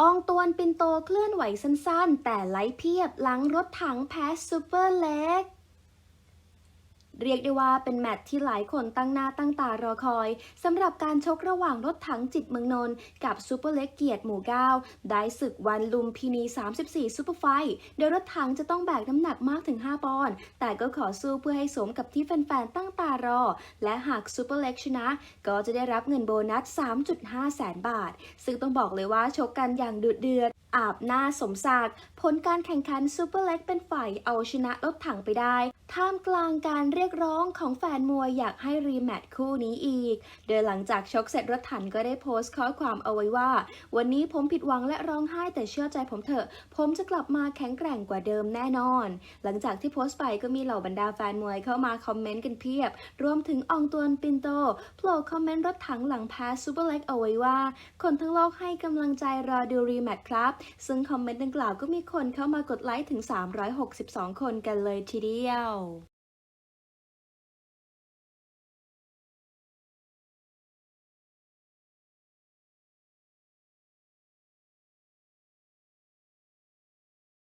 อองตวนปินโตเคลื่อนไหวสั้นๆ แต่ไหลเพียบหลังรถถังแพ้ซูเปอร์เล็ก เรียกได้ว่าเป็นแมตช์ที่หลายคนตั้งหน้าตั้งตารอคอยสำหรับการชกระหว่างรถถังจิตเมืองนนท์กับซูเปอร์เล็กเกียรติหมู่ก้าได้ศึกวันลุมพินี 34 ซูเปอร์ไฟโดยรถถังจะต้องแบกน้ำหนักมากถึง 5 ปอนด์แต่ก็ขอสู้เพื่อให้สมกับที่แฟนๆ ตั้งตารอ และหากซูเปอร์เล็กชนะ ก็จะได้รับเงินโบนัส 3.5 แสนบาท ซึ่งต้องบอกเลยว่าชกกันอย่างดุเดือดอาบหน้าสมศักดิ์ผลการแข่งขันซูเปอร์เล็กเป็นฝ่ายเอาชนะรถถังไปได้ ท่ามกลางการเรียกร้องของแฟนมวยอยากให้รีแมตช์คู่นี้อีก โดยหลังจากชกเสร็จรถถังก็ได้โพสต์ข้อความเอาไว้ว่า วันนี้ผมผิดหวังและร้องไห้แต่เชื่อใจผมเถอะ ผมจะกลับมาแข็งแกร่งกว่าเดิมแน่นอน หลังจากที่โพสต์ไปก็มีเหล่าบรรดาแฟนมวยเข้ามาคอมเมนต์กันเพียบ รวมถึงอองตวนปินโตโผล่คอมเมนต์รถถังหลังแพ้ซูเปอร์เล็กเอาไว้ว่า คนทั้งโลกให้กำลังใจรอดูรีแมตช์ครับ ซึ่งคอมเมนต์ดังกล่าวก็มีคนเข้ามากดไลค์ถึง 362 คนกันเลยทีเดียว soul